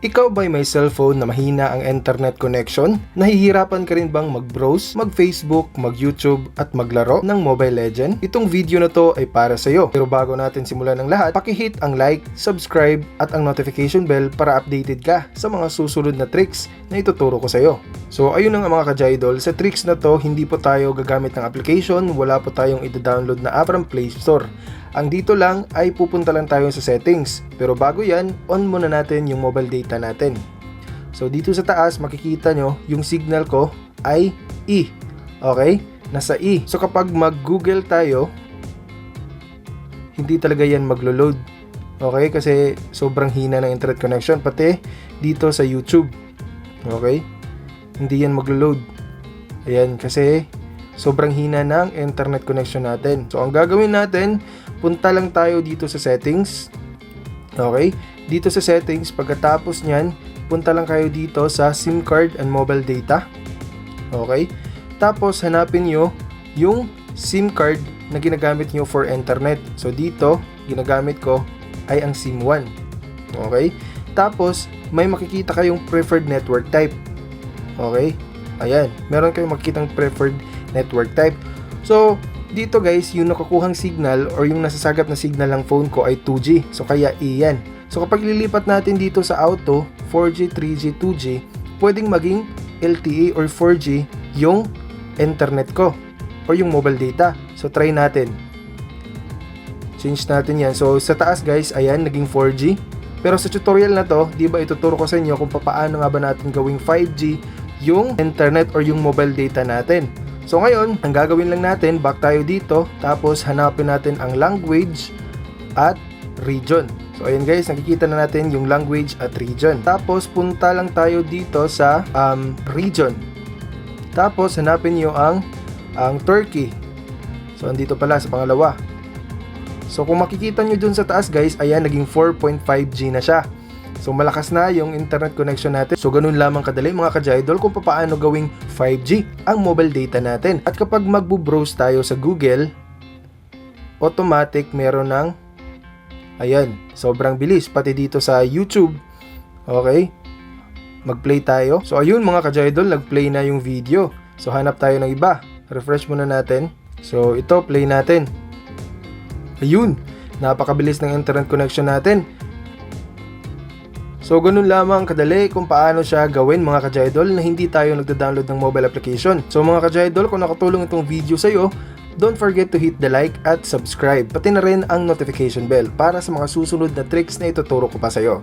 Ikaw ba'y may cellphone na mahina ang internet connection? Nahihirapan ka rin bang mag-browse, mag-Facebook, mag-YouTube at maglaro ng Mobile Legend? Itong video na to ay para sa iyo. Pero bago natin simulan ng lahat, pakihit ang like, subscribe at ang notification bell para updated ka sa mga susunod na tricks na ituturo ko sa iyo. So ayun na nga mga ka-Jaidol, sa tricks na to hindi po tayo gagamit ng application, wala po tayong i-download na app from Play Store. Ang dito lang ay pupunta lang tayo sa settings. Pero bago yan, on muna natin yung mobile data natin. So dito sa taas, makikita nyo yung signal ko ay E. Okay? Nasa E. So kapag mag-google tayo, hindi talaga yan maglo-load. Okay? Kasi sobrang hina ng internet connection. Pati dito sa YouTube. Okay? Hindi yan maglo-load. Ayan, kasi sobrang hina ng internet connection natin. So ang gagawin natin, punta lang tayo dito sa settings. Okay? Dito sa settings, pagkatapos nyan, punta lang kayo dito sa SIM card and mobile data. Okay? Tapos, hanapin nyo yung SIM card na ginagamit nyo for internet. So, dito, ginagamit ko ay ang SIM 1. Okay? Tapos, may makikita kayong preferred network type. Okay? Ayan. Meron kayong makikitang preferred network type. So, dito guys, yung nakukuhang signal or yung nasasagap na signal ng phone ko ay 2G. So kaya E yan. So kapag lilipat natin dito sa auto, 4G, 3G, 2G, pwedeng maging LTE or 4G yung internet ko or yung mobile data. So try natin. Change natin yan. So sa taas guys, ayan, naging 4G. Pero sa tutorial na to, di ba ituturo ko sa inyo kung paano nga ba natin gawing 5G yung internet or yung mobile data natin. So ngayon, ang gagawin lang natin, back tayo dito, tapos hanapin natin ang language at region. So ayan guys, nakikita na natin yung language at region. Tapos punta lang tayo dito sa um, region. Tapos hanapin niyo ang ang Turkey. So andito pala sa pangalawa. So kung makikita nyo dun sa taas guys, ayan naging 4.5G na siya. So malakas na yung internet connection natin. So ganun lamang kadali mga ka-Jaidol kung paano gawing 5G ang mobile data natin. At kapag magbo-browse tayo sa Google, automatic meron ng ayan, sobrang bilis pati dito sa YouTube. Okay? Mag-play tayo. So ayun mga ka-Jaidol, nag-play na yung video. So hanap tayo ng iba. Refresh muna natin. So ito, play natin. Ayun, napakabilis ng internet connection natin. So ganun lamang kadali kung paano siya gawin mga ka-Jaidol na hindi tayo nagda-download ng mobile application. So mga ka-Jaidol, kung nakatulong itong video sa iyo, don't forget to hit the like at subscribe. Pati na rin ang notification bell para sa mga susunod na tricks na ituturo ko pa sa iyo.